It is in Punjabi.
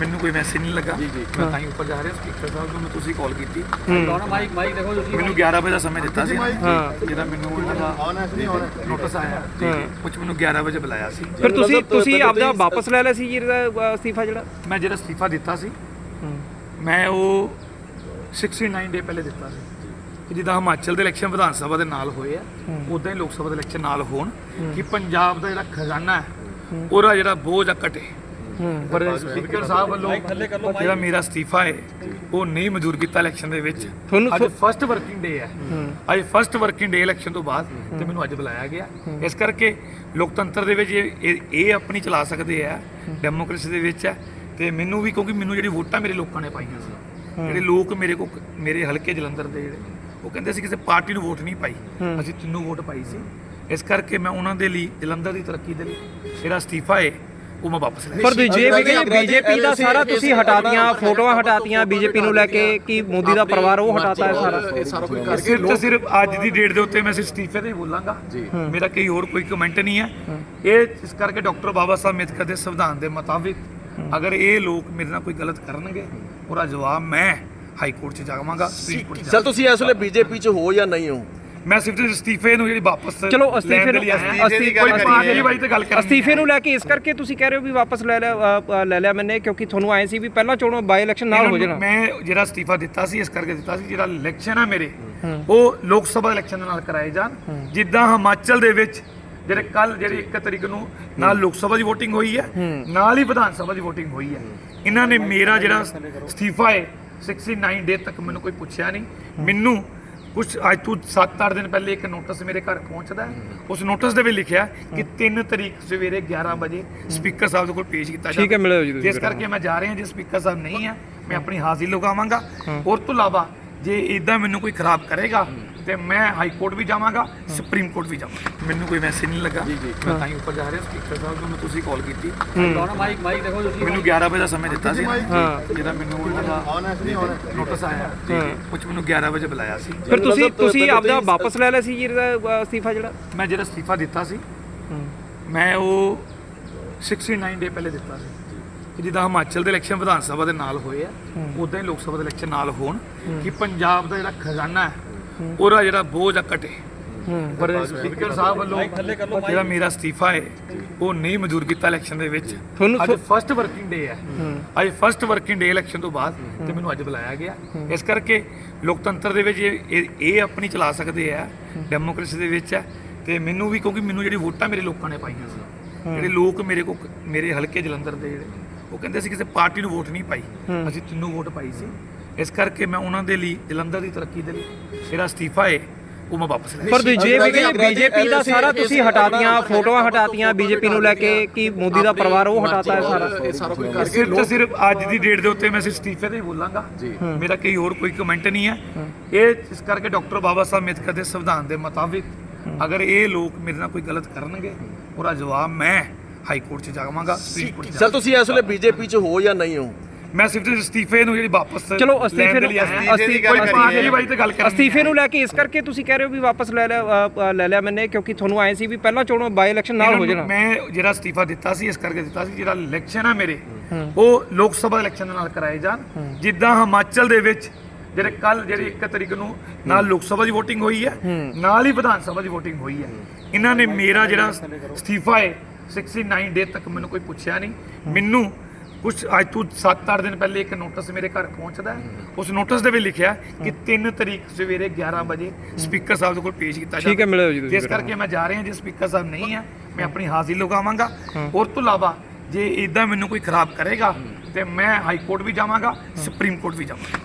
ਮੈਨੂੰ ਕੋਈ ਮੈਸੇਜ ਨਹੀਂ ਲੱਗਾ। ਮੈਂ ਤਾਂ ਹੀ ਉੱਪਰ ਜਾ ਰਿਹਾ ਸਪੀਕਰ ਸਾਹਿਬ ਨੂੰ ਮੈਂ ਤੁਸੀਂ ਕਾਲ ਕੀਤੀ। ਮਾਈਕ ਮਾਈਕ ਦੇਖੋ ਤੁਸੀਂ। ਮੈਨੂੰ 11 ਵਜੇ ਦਾ ਸਮੇਂ ਦਿੱਤਾ ਸੀ ਹਾਂ। ਜਿਹਦਾ ਮੈਨੂੰ ਉਹਨਾਂ ਦਾ ਨੋਟਿਸ ਆਇਆ। ਕੁਝ ਮੈਨੂੰ 11 ਵਜੇ ਬੁਲਾਇਆ ਸੀ। ਫਿਰ ਤੁਸੀਂ ਤੁਸੀਂ ਆਪਦਾ ਵਾਪਸ ਲੈ ਲਿਆ ਸੀ ਜੀ ਇਹਦਾ ਅ, ਅਸਤੀਫਾ ਜਿਹੜਾ? ਮੈਂ ਜਿਹੜਾ ਅਸਤੀਫਾ ਦਿੱਤਾ ਸੀ ਮੈਂ ਉਹ 69 ਡੇ ਪਹਿਲੇ ਦਿੱਤਾ ਸੀ। ਜਿੱਦਾਂ ਹਿਮਾਚਲ ਦੇ ਇਲੈਕਸ਼ਨ ਵਿਧਾਨ ਸਭਾ ਦੇ ਨਾਲ ਹੋਏ ਆ ਉਦਾਂ ਹੀ ਲੋਕ ਸਭਾ ਦੇ ਇਲੈਕਸ਼ਨ ਨਾਲ ਹੋਣ ਕਿ ਪੰਜਾਬ ਦਾ ਜਿਹੜਾ ਖਜ਼ਾਨਾ ਹੈ। ਉਹਦਾ ਜਿਹੜਾ ਬੋਝ ਆ ਘਟੇ। ਪਰ ਸਪੀਕਰ ਸਾਹਿਬ ਵੱਲੋਂ ਜਿਹੜਾ ਮੇਰਾ ਅਸਤੀਫਾ ਹੈ ਉਹ ਨਹੀਂ ਮਨਜ਼ੂਰ ਕੀਤਾ ਇਲੈਕਸ਼ਨ ਦੇ ਵਿੱਚ। ਤੁਹਾਨੂੰ ਅੱਜ ਫਸਟ ਵਰਕਿੰਗ ਡੇ ਹੈ। ਅੱਜ ਫਸਟ ਵਰਕਿੰਗ ਡੇ ਇਲੈਕਸ਼ਨ ਤੋਂ ਬਾਅਦ ਤੇ ਮੈਨੂੰ ਅੱਜ ਬੁਲਾਇਆ ਗਿਆ। ਇਸ ਕਰਕੇ ਲੋਕਤੰਤਰ ਦੇ ਵਿੱਚ ਇਹ ਇਹ- ਇਹ ਆਪਣੀ ਚਲਾ ਸਕਦੇ ਆ। ਡੈਮੋਕ੍ਰੇਸੀ ਦੇ ਵਿੱਚ ਹੈ। ਤੇ ਮੈਨੂੰ ਵੀ ਕਿਉਂਕਿ ਮੈਨੂੰ ਜਿਹੜੀ ਵੋਟਾਂ ਮੇਰੇ ਲੋਕਾਂ ਨੇ ਪਾਈਆਂ ਸੀ। ਜਿਹੜੇ ਲੋਕ ਮੇਰੇ ਕੋ ਮੇਰੇ ਹਲਕੇ ਜਲੰਧਰ ਦੇ ਜਿਹੜੇ ਉਹ ਕਹਿੰਦੇ ਸੀ ਕਿਸੇ ਪਾਰਟੀ ਨੂੰ ਵੋਟ ਨਹੀਂ ਪਾਈ। ਅਸੀਂ ਤਿੰਨੋਂ ਵੋਟ ਪਾਈ ਸੀ। ਇਸ ਕਰਕੇ ਮੈਂ ਉਹਨਾਂ ਦੇ ਲਈ ਜਲੰਧਰ ਦੀ ਤਰੱਕੀ ਦੇ ਲਈ ਮੇਰਾ ਅਸਤੀਫਾ ਹੈ। ਉਹ ਮੈਂ ਵਾਪਸ ਲੈ ਪਰ ਦੂਜੇ ਵੀ ਬੀਜੇਪੀ ਦਾ ਸਾਰਾ ਤੁਸੀਂ ਹਟਾਤੀਆਂ ਫੋਟੋਆਂ ਹਟਾਤੀਆਂ ਬੀਜੇਪੀ ਨੂੰ ਲੈ ਕੇ ਕਿ ਮੋਦੀ ਦਾ ਪਰਿਵਾਰ ਉਹ ਹਟਾਤਾ ਹੈ ਸਾਰਾ ਇਹ ਸਾਰਾ ਕੁਝ ਕਰਕੇ ਸਿਰਫ ਤੇ ਸਿਰਫ ਅੱਜ ਦੀ ਡੇਟ ਦੇ ਉੱਤੇ ਮੈਂ ਸਿਰਫ ਅਸਤੀਫੇ ਤੇ ਹੀ ਬੋਲਾਂਗਾ। ਮੇਰਾ ਕੋਈ ਹੋਰ ਕੋਈ ਕਮੈਂਟ ਨਹੀਂ ਹੈ। ਇਹ ਇਸ ਕਰਕੇ ਡਾਕਟਰ ਬਾਬਾ ਸਾਹਿਬ ਅੰਬੇਦਕਰ ਦੇ ਸੰਵਿਧਾਨ ਦੇ ਮੁਤਾਬਿਕ ਅਗਰ ਇਹ ਲੋਕ ਮੇਰੇ ਨਾਲ ਕੋਈ ਗਲਤ ਕਰਨਗੇ ਉਹਦਾ ਜਵਾਬ ਮੈਂ ਹਾਈ ਕੋਰਟ 'ਚ ਜਾਵਾਂਗਾ ਸੁਪਰੀਮ ਕੋਰਟ 'ਚ ਸਰ ਤੁਸੀਂ ਇਸ ਵੇਲੇ ਬੀਜੇਪੀ ਚ ਹੋ ਜਾਂ ਨਹੀਂ ਹੋ ਮੈਂ ਸਿਰਫ ਤੇ ਅਸਤੀਫੇ ਨੂੰ ਜਿਹੜੀ ਵਾਪਸ ਚਲੋ ਅਸਤੀਫੇ ਨੂੰ ਲਈ ਆਇਆ। ਅਸਤੀ- ਕੋਈ ਪਾਰਟੀ ਬਾਈ ਤੇ ਗੱਲ ਕਰਨੀ ਅਸਤੀਫੇ ਨੂੰ ਲੈ ਕੇ ਇਸ ਕਰਕੇ ਤੁਸੀਂ ਕਹਿ ਰਹੇ ਹੋ ਵੀ ਵਾਪਸ ਲੈ ਲਿਆ ਲੈ ਲਿਆ ਮੈਨੇ ਕਿਉਂਕਿ ਤੁਹਾਨੂੰ ਆਏ ਸੀ ਵੀ ਪਹਿਲਾਂ ਚੋਣੋਂ ਬਾਈ ਇਲੈਕਸ਼ਨ ਨਾਲ ਹੋ ਜਾਣਾ। ਮੈਂ ਜਿਹੜਾ ਅਸਤੀਫਾ ਦਿੱਤਾ ਸੀ ਇਸ ਕਰਕੇ ਦਿੱਤਾ ਸੀ ਜਿਹੜਾ ਇਲੈਕਸ਼ਨ ਆ ਮੇਰੇ ਉਹ ਲੋਕ ਸਭਾ ਇਲੈਕਸ਼ਨ ਦੇ ਨਾਲ ਕਰਾਏ ਜਾਣ। ਜਿੱਦਾਂ ਹਿਮਾਚਲ ਦੇ ਵਿੱਚ ਜਿਹੜੇ ਕੱਲ ਜਿਹੜੀ 1 ਤਰੀਕ ਨੂੰ ਨਾਲ ਲੋਕ ਸਭਾ ਦੀ VOTING ਹੋਈ ਹੈ ਨਾਲ ਹੀ ਵਿਧਾਨ ਸਭਾ ਦੀ VOTING ਹੋਈ ਹੈ। ਇਹਨਾਂ ਨੇ ਮੇਰਾ ਜਿਹੜਾ ਅਸਤੀਫਾ ਹੈ 69 ਡੇ ਤੱਕ ਮੈਨੂੰ ਕੋਈ ਪੁੱਛਿਆ ਨਹੀਂ। ਮੈਨੂੰ ਕੁਝ ਅੱਜ ਤੋਂ 7-8 ਦਿਨ ਪਹਿਲੇ ਇੱਕ ਨੋਟਿਸ ਮੇਰੇ ਘਰ ਪਹੁੰਚਦਾ ਹੈ। ਉਸ ਨੋਟਿਸ ਦੇ ਵਿੱਚ ਲਿਖਿਆ ਕਿ 3 ਤਰੀਕ ਸਵੇਰੇ 11 ਵਜੇ ਸਪੀਕਰ ਸਾਹਿਬ ਦੇ ਕੋਲ ਪੇਸ਼ ਕੀਤਾ ਠੀਕ ਹੈ, ਮਿਲਿਓ ਜੀ ਤੁਸੀਂ ਜਿਸ ਕਰਕੇ ਮੈਂ ਜਾ ਰਿਹਾ ਜੇ ਸਪੀਕਰ ਸਾਹਿਬ ਨਹੀਂ ਹੈ ਮੈਂ ਆਪਣੀ ਹਾਜ਼ਰੀ ਲਗਾਵਾਂਗਾ। ਔਰ ਤੋਂ ਇਲਾਵਾ ਜੇ ਇਦਾਂ ਮੈਨੂੰ ਕੋਈ ਖਰਾਬ ਕਰੇਗਾ ਤੇ ਮੈਂ ਹਾਈ ਕੋਰਟ ਵੀ ਜਾਵਾਂਗਾ ਸੁਪਰੀਮ ਕੋਰਟ ਵੀ ਜਾਵਾਂਗਾ। ਮੈਨੂੰ ਕੋਈ ਮੈਸੇਜ ਨਹੀਂ ਲੱਗਾ। ਮੈਂ ਤਾਂ ਹੀ ਉੱਪਰ ਜਾ ਰਿਹਾ ਸਪੀਕਰ ਸਾਹਿਬ ਨੂੰ ਮੈਂ ਤੁਸੀਂ ਕਾਲ ਕੀਤੀ। ਮਾਈਕ ਮਾਈਕ ਦੇਖੋ ਤੁਸੀਂ। ਮੈਨੂੰ 11 ਵਜੇ ਦਾ ਸਮੇਂ ਦਿੱਤਾ ਸੀ ਹਾਂ। ਜਿਹਦਾ ਮੈਨੂੰ ਨੋਟਿਸ ਆਇਆ। ਕੁਝ ਮੈਨੂੰ 11 ਵਜੇ ਬੁਲਾਇਆ ਸੀ। ਫਿਰ ਤੁਸੀਂ ਤੁਸੀਂ ਆਪਦਾ ਵਾਪਸ ਲੈ ਲਿਆ ਸੀ ਜੀ ਇਹਦਾ ਅ, ਅਸਤੀਫਾ ਜਿਹੜਾ? ਮੈਂ ਜਿਹੜਾ ਅਸਤੀਫਾ ਦਿੱਤਾ ਸੀ ਮੈਂ ਉਹ 69 ਡੇ ਪਹਿਲੇ ਦਿੱਤਾ ਸੀ। ਕਿ ਜਿੱਦਾਂ ਹਿਮਾਚਲ ਦੇ ਇਲੈਕਸ਼ਨ ਵਿਧਾਨ ਸਭਾ ਦੇ ਨਾਲ ਹੋਏ ਆ ਉਦਾਂ ਹੀ ਲੋਕ ਸਭਾ ਦੇ ਇਲੈਕਸ਼ਨ ਨਾਲ ਹੋਣ ਕਿ ਪੰਜਾਬ ਦਾ ਜਿਹੜਾ ਖਜ਼ਾਨਾ ਹੈ ਉਹਦਾ ਜਿਹੜਾ ਬੋਝ ਆ ਘਟੇ। ਪਰ ਸਪੀਕਰ ਸਾਹਿਬ ਵੱਲੋਂ ਜਿਹੜਾ ਮੇਰਾ ਅਸਤੀਫਾ ਹੈ ਉਹ ਨਹੀਂ ਮਨਜ਼ੂਰ ਕੀਤਾ ਇਲੈਕਸ਼ਨ ਦੇ ਵਿੱਚ। ਤੁਹਾਨੂੰ ਅੱਜ ਫਸਟ ਵਰਕਿੰਗ ਡੇ ਹੈ। ਅੱਜ ਫਸਟ ਵਰਕਿੰਗ ਡੇ ਇਲੈਕਸ਼ਨ ਤੋਂ ਬਾਅਦ ਤੇ ਮੈਨੂੰ ਅੱਜ ਬੁਲਾਇਆ ਗਿਆ। ਇਸ ਕਰਕੇ ਲੋਕਤੰਤਰ ਦੇ ਵਿੱਚ ਇਹ ਇਹ- ਇਹ ਆਪਣੀ ਚਲਾ ਸਕਦੇ ਆ ਡੈਮੋਕ੍ਰੇਸੀ ਦੇ ਵਿੱਚ ਹੈ। ਤੇ ਮੈਨੂੰ ਵੀ ਕਿਉਂਕਿ ਮੈਨੂੰ ਜਿਹੜੀ ਵੋਟਾਂ ਮੇਰੇ ਲੋਕਾਂ ਨੇ ਪਾਈਆਂ ਸੀ। ਜਿਹੜੇ ਲੋਕ ਮੇਰੇ ਕੋ ਮੇਰੇ ਹਲਕੇ ਜਲੰਧਰ ਦੇ ਜਿਹੜੇ ਉਹ ਕਹਿੰਦੇ ਸੀ ਕਿਸੇ ਪਾਰਟੀ ਨੂੰ ਵੋਟ ਨਹੀਂ ਪਾਈ। ਅਸੀਂ ਤਿੰਨੋਂ ਵੋਟ ਪਾਈ ਸੀ। ਇਸ ਕਰਕੇ ਮੈਂ ਉਹਨਾਂ ਦੇ ਲਈ ਜਲੰਧਰ ਦੀ ਤਰੱਕੀ ਦੇ ਲਈ ਮੇਰਾ ਅਸਤੀਫਾ ਹੈ ਉਹ ਮੈਂ ਵਾਪਸ ਲੈ ਪਰ ਦੂਜੇ ਵੀ ਬੀਜੇਪੀ ਦਾ ਸਾਰਾ ਤੁਸੀਂ ਹਟਾਤੀਆਂ ਫੋਟੋਆਂ ਹਟਾਤੀਆਂ ਬੀਜੇਪੀ ਨੂੰ ਲੈ ਕੇ ਕਿ ਮੋਦੀ ਦਾ ਪਰਿਵਾਰ ਉਹ ਹਟਾਤਾ ਹੈ ਸਾਰਾ। ਇਹ ਸਾਰਾ ਕੁਝ ਕਰਕੇ ਸਿਰਫ ਅੱਜ ਦੀ ਡੇਟ ਦੇ ਉੱਤੇ ਮੈਂ ਸਿਰਫ ਅਸਤੀਫੇ ਹੀ ਬੋਲਾਂਗਾ। ਮੇਰਾ ਕੋਈ ਹੋਰ ਕੋਈ ਕਮੈਂਟ ਨਹੀਂ ਹੈ। ਇਹ ਇਸ ਕਰਕੇ ਡਾਕਟਰ ਬਾਬਾ ਸਾਹਿਬ ਅੰਬੇਦਕਰ ਦੇ ਸੰਵਿਧਾਨ ਦੇ ਮੁਤਾਬਿਕ ਅਗਰ ਇਹ ਲੋਕ ਮੇਰੇ ਨਾਲ ਕੋਈ ਗਲਤ ਕਰਨਗੇ ਉਹਦਾ ਜਵਾਬ ਮੈਂ ਹਾਈ ਕੋਰਟ 'ਚ ਜਾਵਾਂਗਾ ਸੁਪਰੀਮ ਕੋਰਟ 'ਚ ਸਰ ਤੁਸੀਂ ਇਸ ਵੇਲੇ ਬੀਜੇਪੀ ਚ ਹੋ ਜਾਂ ਨਹੀਂ ਹੋ? ਮੈਂ ਸਿਰਫ ਅਸਤੀਫੇ ਨੂੰ ਜਿਹੜੀ ਵਾਪਸ ਚਲੋ ਅਸਤੀਫੇ ਦੇ ਨੂੰ ਲਈ ਆਇਆ। ਅਸਤੀ- ਕੋਈ ਪਾਰਟੀ ਬਾਈ ਤੇ ਗੱਲ ਕਰਨੀ ਅਸਤੀਫੇ ਨੂੰ ਲੈ ਕੇ ਇਸ ਕਰਕੇ ਤੁਸੀਂ ਕਹਿ ਰਹੇ ਹੋ ਵੀ ਵਾਪਸ ਲੈ ਲਿਆ ਲੈ ਲਿਆ ਮੈਨੇ ਕਿਉਂਕਿ ਤੁਹਾਨੂੰ ਆਏ ਸੀ ਵੀ ਪਹਿਲਾਂ ਚੋਣੋਂ ਬਾਈ ਇਲੈਕਸ਼ਨ ਨਾਲ ਹੋ ਜਾਣਾ। ਮੈਂ ਜਿਹੜਾ ਅਸਤੀਫਾ ਦਿੱਤਾ ਸੀ ਇਸ ਕਰਕੇ ਦਿੱਤਾ ਸੀ ਜਿਹੜਾ ਇਲੈਕਸ਼ਨ ਆ ਮੇਰੇ ਉਹ ਲੋਕ ਸਭਾ ਇਲੈਕਸ਼ਨ ਦੇ ਨਾਲ ਕਰਾਏ ਜਾਣ। ਜਿੱਦਾਂ ਹਿਮਾਚਲ ਦੇ ਵਿੱਚ ਜਿਹੜੇ ਕੱਲ ਜਿਹੜੀ 1 ਤਰੀਕ ਨੂੰ ਨਾਲ ਲੋਕ ਸਭਾ ਦੀ VOTING ਹੋਈ ਹੈ ਨਾਲ ਹੀ ਵਿਧਾਨ ਸਭਾ ਦੀ VOTING ਹੋਈ ਹੈ। ਇਹਨਾਂ ਨੇ ਮੇਰਾ ਜਿਹੜਾ ਅਸਤੀਫਾ ਹੈ 69 ਡੇ ਤੱਕ ਮੈਨੂੰ ਕੋਈ ਪੁੱਛਿਆ ਨਹੀਂ। ਮੈਨੂੰ ਕੁਝ ਅੱਜ ਤੋਂ 7-8 ਦਿਨ ਪਹਿਲੇ ਇੱਕ ਨੋਟਿਸ ਮੇਰੇ ਘਰ ਪਹੁੰਚਦਾ ਹੈ। ਉਸ ਨੋਟਿਸ ਦੇ ਵਿੱਚ ਲਿਖਿਆ ਕਿ 3 ਤਰੀਕ ਸਵੇਰੇ 11 ਵਜੇ ਸਪੀਕਰ ਸਾਹਿਬ ਦੇ ਕੋਲ ਪੇਸ਼ ਕੀਤਾ ਠੀਕ ਹੈ, ਮਿਲਿਓ ਜੀ ਤੁਸੀਂ ਜਿਸ ਕਰਕੇ ਮੈਂ ਜਾ ਰਿਹਾ ਜੇ ਸਪੀਕਰ ਸਾਹਿਬ ਨਹੀਂ ਹੈ ਮੈਂ ਆਪਣੀ ਹਾਜ਼ਰੀ ਲਗਾਵਾਂਗਾ। ਔਰ ਤੋਂ ਇਲਾਵਾ ਜੇ ਇਦਾਂ ਮੈਨੂੰ ਕੋਈ ਖਰਾਬ ਕਰੇਗਾ ਤੇ ਮੈਂ ਹਾਈ ਕੋਰਟ ਵੀ ਜਾਵਾਂਗਾ ਸੁਪਰੀਮ ਕੋਰਟ ਵੀ ਜਾਵਾਂਗਾ।